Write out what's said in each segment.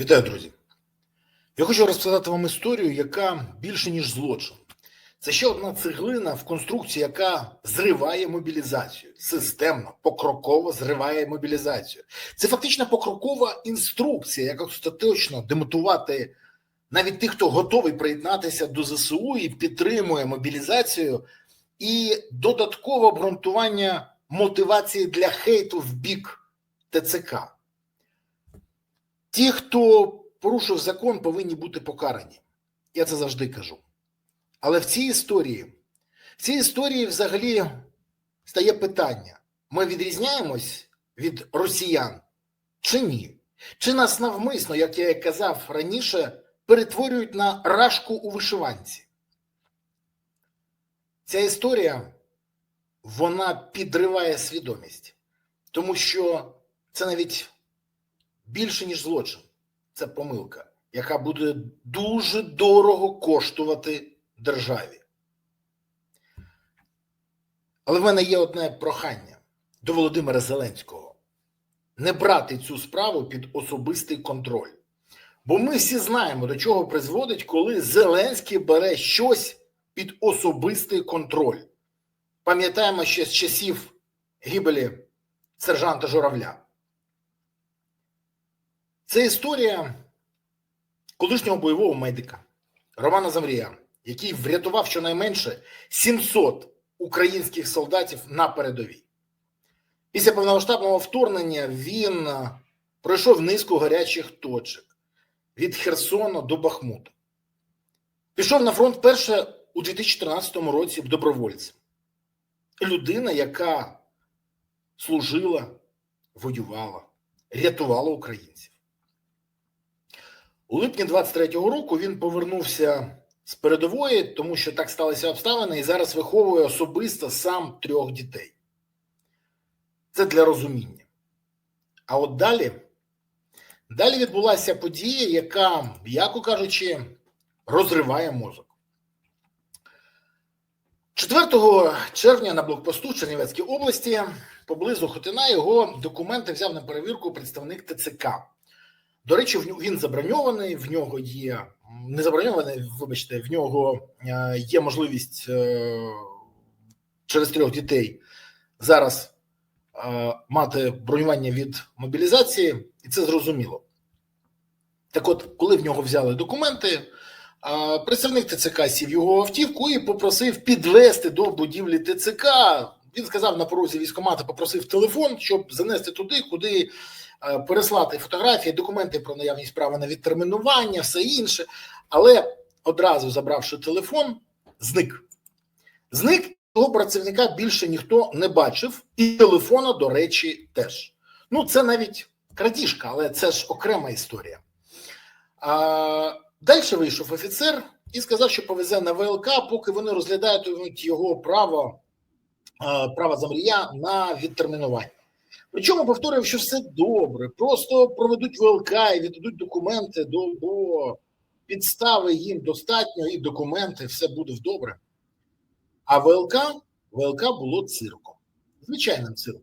Вітаю, друзі. Я хочу розказати вам історію, яка більше, ніж злочин. Це ще одна цеглина в конструкції, яка зриває мобілізацію. Системно, покроково зриває мобілізацію. Це фактично покрокова інструкція, яка остаточно демотувати навіть тих, хто готовий приєднатися до ЗСУ і підтримує мобілізацію, і додаткове обґрунтування мотивації для хейту в бік ТЦК. Ті, хто порушив закон, повинні бути покарані. Я це завжди кажу. Але в цій історії, в цій історії взагалі стає питання: ми відрізняємось від росіян чи ні? Чи нас навмисно, як я і казав раніше, перетворюють на рашку у вишиванці? Ця історія вона підриває свідомість, тому що це навіть більше, ніж злочин. Це помилка, яка буде дуже дорого коштувати державі. Але в мене є одне прохання до Володимира Зеленського: не брати цю справу під особистий контроль. Бо ми всі знаємо, до чого призводить, коли Зеленський бере щось під особистий контроль. Пам'ятаємо ще з часів гибелі сержанта Журавля. Це історія колишнього бойового медика Романа Замрія, який врятував щонайменше 700 українських солдатів на передовій. Після повномасштабного вторгнення він пройшов низку гарячих точок від Херсона до Бахмута. Пішов на фронт перше у 2014 році добровольцем. Людина, яка служила, воювала, рятувала українців. У липні 23-го року він повернувся з передової, тому що так сталися обставини, і зараз виховує особисто сам трьох дітей. Це для розуміння. А от далі, далі відбулася подія, яка, м'яко кажучи, розриває мозок. 4 червня на блокпосту Чернівецькій області поблизу Хотина його документи взяв на перевірку представник ТЦК. До речі, він заброньований, в нього є не заброньований, вибачте, в нього е, є можливість е, через трьох дітей зараз е, мати бронювання від мобілізації, і це зрозуміло. Так от, коли в нього взяли документи, представник ТЦК сів його автівку і попросив підвести до будівлі ТЦК. Він сказав на порозі військомата, попросив телефон, щоб занести туди, куди переслати фотографії, документи про наявність права на відтермінування, все інше. Але одразу забравши телефон, зник. Зник того працівника більше ніхто не бачив, і телефона, до речі, теж. Ну, це навіть крадіжка, але це ж окрема історія. А, Далі вийшов офіцер і сказав, що повезе на ВЛК, поки вони розглядають його право, право замрія на відтермінування. Причому повторюю, що все добре, просто проведуть ВЛК і віддадуть документи до, до підстави їм достатньо, і документи, все буде добре. А ВЛК ВЛК було цирком, звичайним цирком.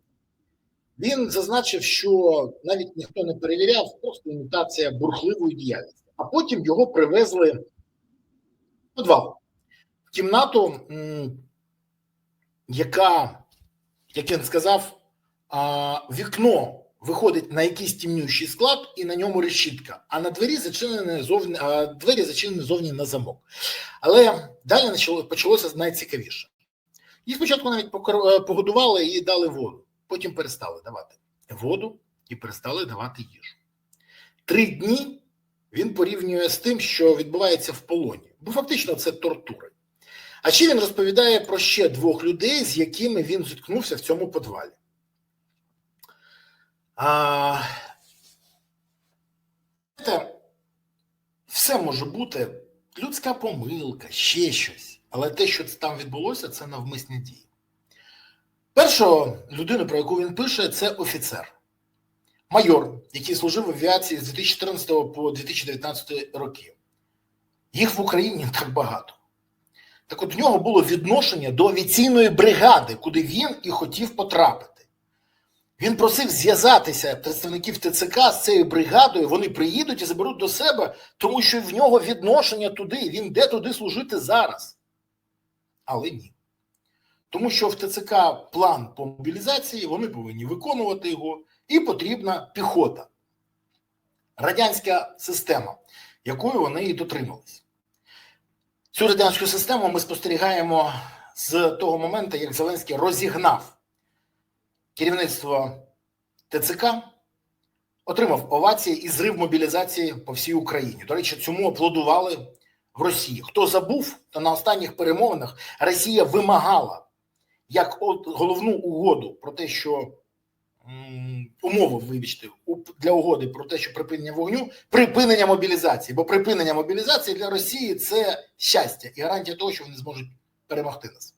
Він зазначив, що навіть ніхто не перевіряв, просто імітація бурхливої діяльності. А потім його привезли в підвал, в кімнату, яка, як він сказав, вікно виходить на якийсь тімнющий склад, і на ньому решітка, а на двері зачинені зовні, а двері зачинені зовні на замок. Але далі почалося найцікавіше. Їх спочатку навіть погодували і дали воду, потім перестали давати воду і перестали давати їжу. Три дні він порівнює з тим, що відбувається в полоні, бо фактично це тортури. А ще він розповідає про ще двох людей, з якими він зіткнувся в цьому подвалі. А, це все може бути людська помилка, ще щось. Але те, що там відбулося, це навмисні дії. Першу людину, про яку він пише, це офіцер, майор, який служив в авіації з 2014 по 2019 роки. Їх в Україні так багато. Так от в нього було відношення до авіаційної бригади, куди він і хотів потрапити. Він просив зв'язатися представників ТЦК з цією бригадою. Вони приїдуть і заберуть до себе, тому що в нього відношення туди. Він йде туди служити зараз. Але ні. Тому що в ТЦК план по мобілізації, вони повинні виконувати його, і потрібна піхота. Радянська система, якою вони і дотримались. Цю радянську систему ми спостерігаємо з того моменту, як Зеленський розігнав керівництво ТЦК, отримав овації і зрив мобілізації по всій Україні. До речі, цьому аплодували в Росії. Хто забув, то на останніх перемовинах Росія вимагала як головну угоду про те, що умови, вибачте, для угоди про те, що припинення вогню, припинення мобілізації. Бо припинення мобілізації для Росії це щастя і гарантія того, що вони зможуть перемогти нас.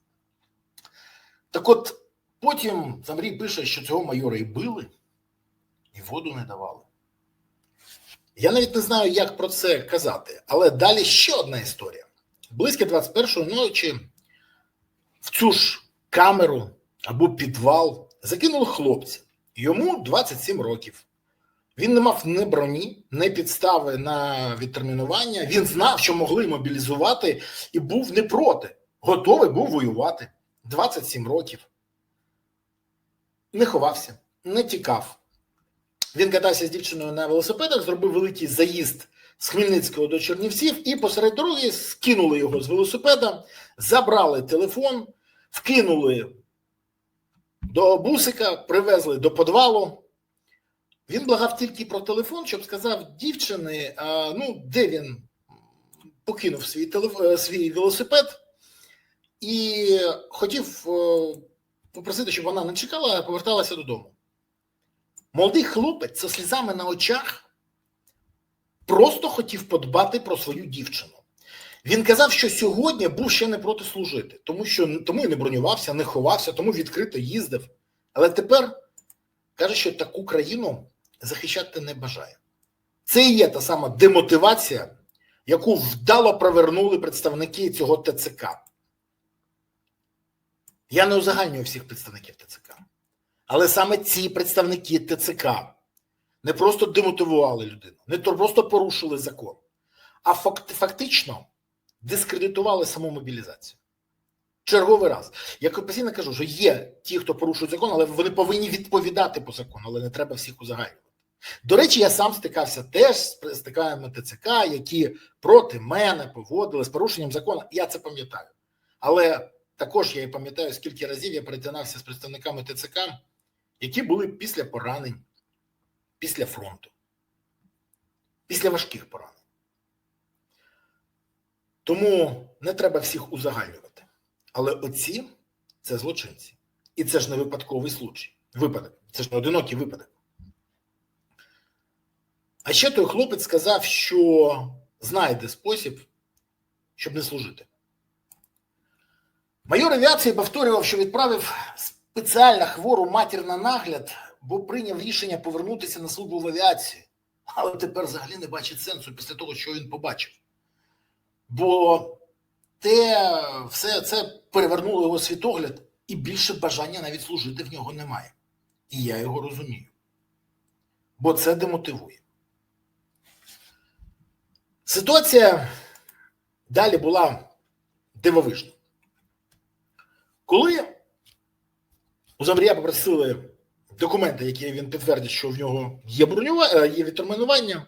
Так от потім Замрій пише, що цього майора і били, і воду не давали. Я навіть не знаю, як про це казати, але далі ще одна історія. Близько 21-ї ночі в цю ж камеру або підвал закинули хлопця. Йому 27 років. Він не мав ні броні, ні підстави на відтермінування. Він знав, що могли мобілізувати, і був не проти. Готовий був воювати. 27 років. Не ховався, не тікав. Він катався з дівчиною на велосипедах, зробив великий заїзд з Хмельницького до Чернівців і посеред дороги скинули його з велосипеда, забрали телефон, вкинули до бусика, привезли до подвалу. Він благав тільки про телефон, щоб сказав дівчини, ну, де він покинув свій, телеф... е, свій велосипед і хотів е, попросити, щоб вона не чекала, а поверталася додому. Молодий хлопець зі слізами на очах просто хотів подбати про свою дівчину. Він казав, що сьогодні був ще не проти служити, тому що тому і не бронювався, не ховався, тому відкрито їздив. Але тепер каже, що таку країну захищати не бажає. Це і є та сама демотивація, яку вдало провернули представники цього ТЦК. Я не узагальнюю всіх представників ТЦК. Але саме ці представники ТЦК не просто демотивували людину, не то просто порушили закон, а фактично дискредитували саму мобілізацію. Черговий раз. Я постійно кажу, що є ті, хто порушує закон, але вони повинні відповідати по закону, але не треба всіх узагальнювати. До речі, я сам стикався теж з представниками ТЦК, які проти мене поводили з порушенням закону. Я це пам'ятаю. Але також я і пам'ятаю, скільки разів я перетинався з представниками ТЦК, які були після поранень, після фронту, після важких поранень. Тому не треба всіх узагальнювати. Але оці це злочинці. І це ж не випадковий случай. Випадок. Це ж не одинокий випадок. А ще той хлопець сказав, що знайде спосіб, щоб не служити. Майор авіації повторював, що відправив спеціально хвору матір на нагляд, бо прийняв рішення повернутися на службу в авіації. Але тепер взагалі не бачить сенсу після того, що він побачив. Бо те все це перевернуло його світогляд, і більше бажання навіть служити в нього немає. І я його розумію. Бо це демотивує. Ситуація далі була дивовижна. Коли у Замрія попросили документи, які він підтвердить, що в нього є бронювання, є відтермінування,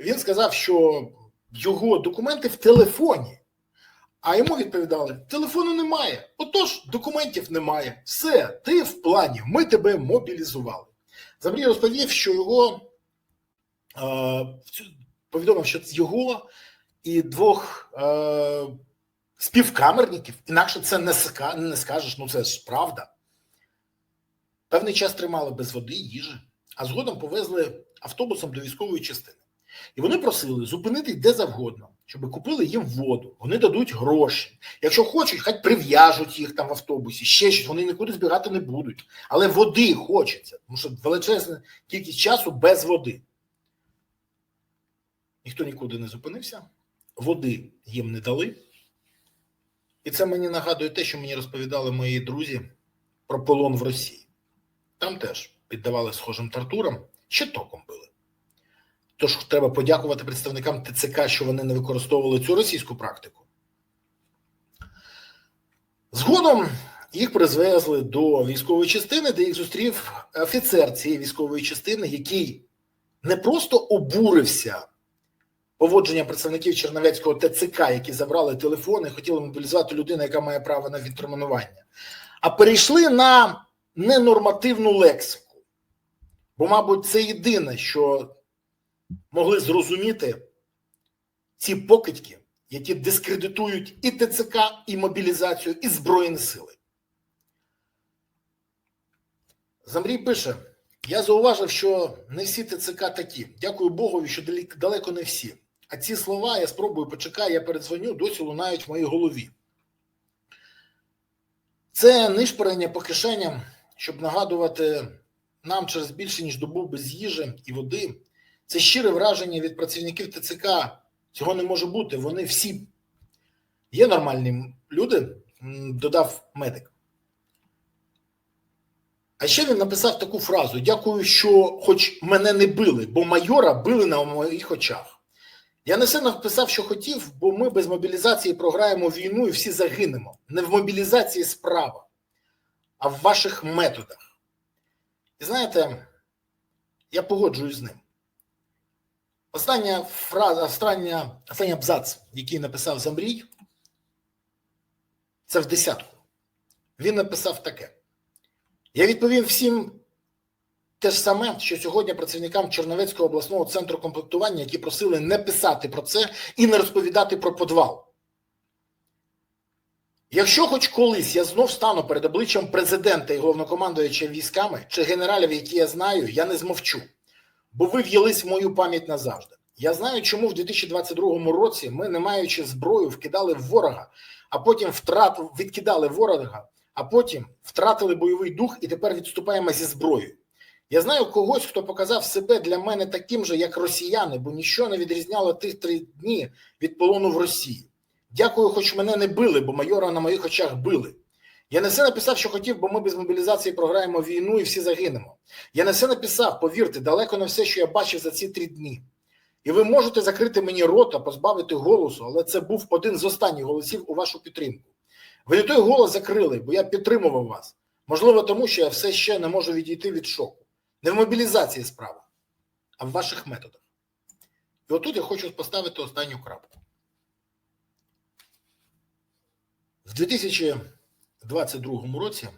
він сказав, що його документи в телефоні. А йому відповідали: телефону немає. Отож, документів немає. Все, ти в плані, ми тебе мобілізували. Замрій розповів, що його е, повідомив, що його і двох е, співкамерників, інакше це не, не скажеш, ну це ж правда. Певний час тримали без води, їжі, а згодом повезли автобусом до військової частини. І вони просили зупинити де завгодно, щоб купили їм воду. Вони дадуть гроші. Якщо хочуть, хай прив'яжуть їх там в автобусі, ще щось, вони нікуди збігати не будуть. Але води хочеться, тому що величезна кількість часу без води. Ніхто нікуди не зупинився, води їм не дали. І це мені нагадує те, що мені розповідали мої друзі про полон в Росії. Там теж піддавали схожим тортурам, ще током били. Тож треба подякувати представникам ТЦК, що вони не використовували цю російську практику. Згодом їх призвезли до військової частини, де їх зустрів офіцер цієї військової частини, який не просто обурився поводженням представників Черновецького ТЦК, які забрали телефони хотіли мобілізувати людину, яка має право на відтермінування, а перейшли на ненормативну лексику. Бо, мабуть, це єдине, що могли зрозуміти ці покидьки, які дискредитують і ТЦК, і мобілізацію, і Збройні сили. Замрій пише: я зауважив, що не всі ТЦК такі. Дякую Богові, що далеко не всі. А ці слова я спробую почекаю, я передзвоню, досі лунають в моїй голові. Це нишпорення по кишеням, щоб нагадувати нам через більше ніж добу без їжі і води. Це щире враження від працівників ТЦК. Цього не може бути. Вони всі є нормальні люди, додав медик. А ще він написав таку фразу: Дякую, що хоч мене не били, бо майора били на моїх очах. Я не все написав, що хотів, бо ми без мобілізації програємо війну і всі загинемо. Не в мобілізації справа, а в ваших методах. І знаєте, я погоджуюсь з ним. Остання фраза, остання, останній абзац, який написав Замрій, це в десятку. Він написав таке. Я відповім всім те ж саме, що сьогодні працівникам Черновецького обласного центру комплектування, які просили не писати про це і не розповідати про подвал. Якщо хоч колись я знов стану перед обличчям президента і головнокомандуюча військами чи генералів, які я знаю, я не змовчу, бо ви в'їлись в мою пам'ять назавжди. Я знаю, чому в 2022 році ми, не маючи зброю, вкидали ворога, а потім втрат... відкидали ворога, а потім втратили бойовий дух і тепер відступаємо зі зброєю. Я знаю когось, хто показав себе для мене таким же, як росіяни, бо нічого не відрізняло тих три дні від полону в Росії. Дякую, хоч мене не били, бо майора на моїх очах били. Я не все написав, що хотів, бо ми без мобілізації програємо війну і всі загинемо. Я не все написав, повірте, далеко не все, що я бачив за ці три дні. І ви можете закрити мені рота, позбавити голосу, але це був один з останніх голосів у вашу підтримку. Ви не той голос закрили, бо я підтримував вас. Можливо, тому що я все ще не можу відійти від шоку. Не в мобілізації справа, а в ваших методах. І отут я хочу поставити останню крапку. В 2022 році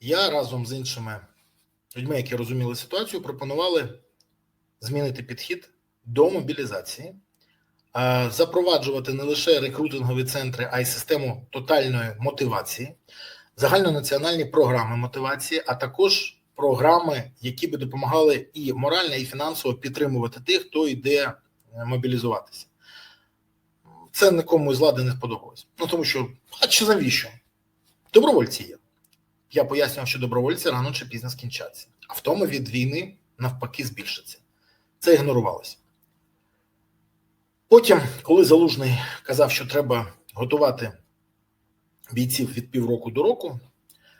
я разом з іншими людьми, які розуміли ситуацію, пропонували змінити підхід до мобілізації, запроваджувати не лише рекрутингові центри, а й систему тотальної мотивації, загальнонаціональні програми мотивації, а також програми, які би допомагали і морально, і фінансово підтримувати тих, хто йде е, мобілізуватися. Це нікому з влади не сподобалось. Ну тому що, а чи навіщо? Добровольці є. Я пояснював, що добровольці рано чи пізно скінчаться, а втома від війни навпаки збільшиться. Це ігнорувалося. Потім, коли Залужний казав, що треба готувати бійців від півроку до року,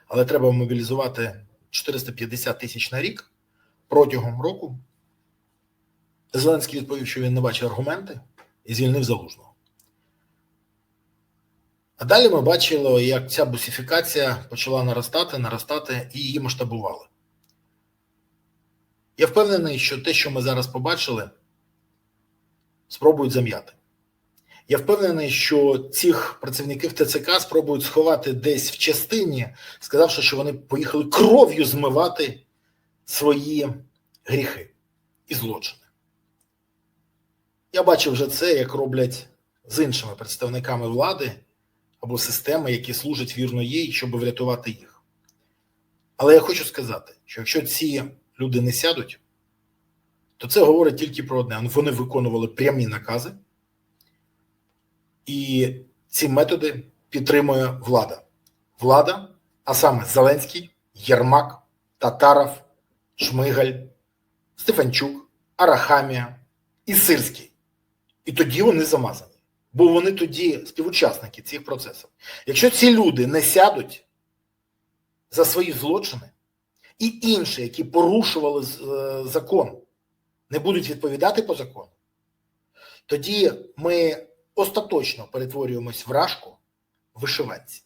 але треба мобілізувати 450 тисяч на рік протягом року, Зеленський відповів, що він не бачив аргументи і звільнив Залужного. А далі ми бачили, як ця бусифікація почала наростати, наростати і її масштабували. Я впевнений, що те, що ми зараз побачили, спробують зам'яти. Я впевнений, що цих працівників ТЦК спробують сховати десь в частині, сказавши, що вони поїхали кров'ю змивати свої гріхи і злочини. Я бачив вже це, як роблять з іншими представниками влади або системи, які служать вірно їй, щоб врятувати їх. Але я хочу сказати, що якщо ці люди не сядуть, то це говорить тільки про одне: вони виконували прямі накази, і ці методи підтримує влада. Влада, а саме Зеленський, Єрмак, Татаров, Шмигаль, Стефанчук, Арахамія і Сирський. І тоді вони замазані. Бо вони тоді співучасники цих процесів. Якщо ці люди не сядуть, за свої злочини, і інші, які порушували е, закон, не будуть відповідати по закону, тоді ми остаточно перетворюємось в рашку вишиванці.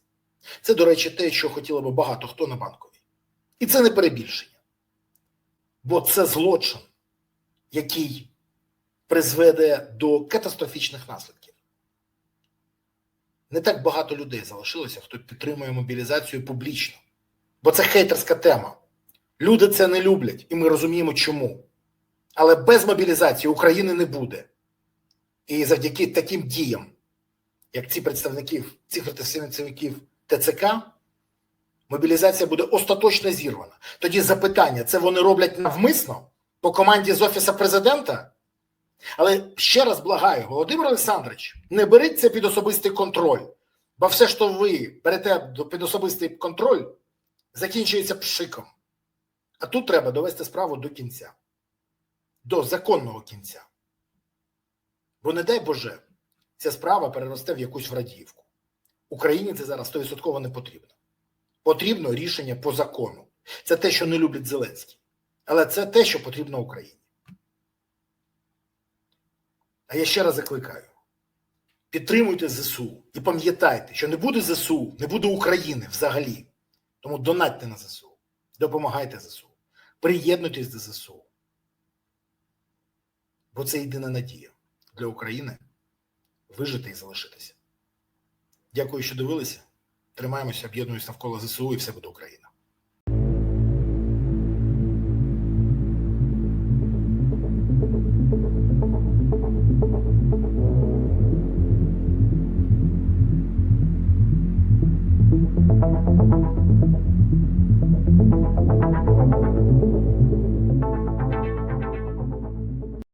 Це, до речі, те, що хотіло би багато хто на банковій. І це не перебільшення. Бо це злочин, який призведе до катастрофічних наслідків. Не так багато людей залишилося, хто підтримує мобілізацію публічно. Бо це хейтерська тема. Люди це не люблять, і ми розуміємо, чому. Але без мобілізації України не буде. І завдяки таким діям, як ці представників, цих представників ТЦК, мобілізація буде остаточно зірвана. Тоді запитання: це вони роблять навмисно по команді з Офіса президента? Але ще раз благаю, Володимир Олександрович, не беріть це під особистий контроль, бо все, що ви берете під особистий контроль, закінчується пшиком. А тут треба довести справу до кінця, до законного кінця. Бо не дай Боже, ця справа переросте в якусь врадіївку. Україні це зараз 100% не потрібно. Потрібно рішення по закону. Це те, що не люблять Зеленський. Але це те, що потрібно Україні. А я ще раз закликаю: підтримуйте ЗСУ і пам'ятайте, що не буде ЗСУ, не буде України взагалі. Тому донатьте на ЗСУ, допомагайте ЗСУ, приєднуйтесь до ЗСУ. Бо це єдина надія для України вижити і залишитися. Дякую, що дивилися. Тримаємося, об'єднуюсь навколо ЗСУ, і все буде Україна.